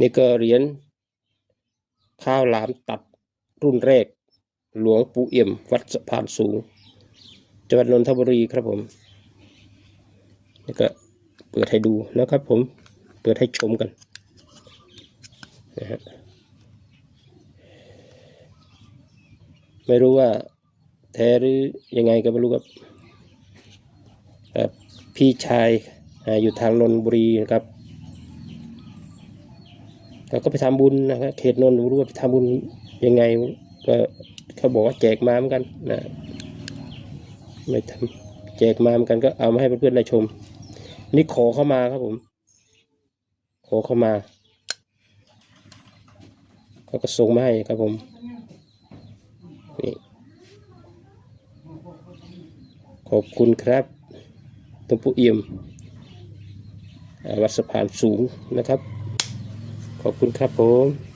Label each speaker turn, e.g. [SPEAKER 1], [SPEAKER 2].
[SPEAKER 1] นี่ก็เหรียญข้าวหลามตัดรุ่นแรก หลวงปู่เอี่ยม วัดสะพานสูง จังหวัดนนทบุรีครับผมนี่ก็เปิดให้ดูนะครับผม เปิดให้ชมกันนะฮะไม่รู้ว่าแท้หรือยังไงก็ไม่รู้ครับครับพี่ชายอ่าอยู่ทางนนทบุรีนะครับ เราก็ไปทำบุญนะครับเขตนนท์รู้ว่าไปทำบุญยังไงก็เขาบอกว่าแจกมาเหมือนกันนะไม่ทำแจกมาเหมือนกันก็เอามาให้เพื่อนๆได้ชม นี่ขอเข้ามาครับผม ขอเข้ามาเขาก็ส่งมาให้ครับผมนี่ขอบคุณครับหลวงปู่เอี่ยมวัดสะพานสูงนะครับ ขอบคุณครับผม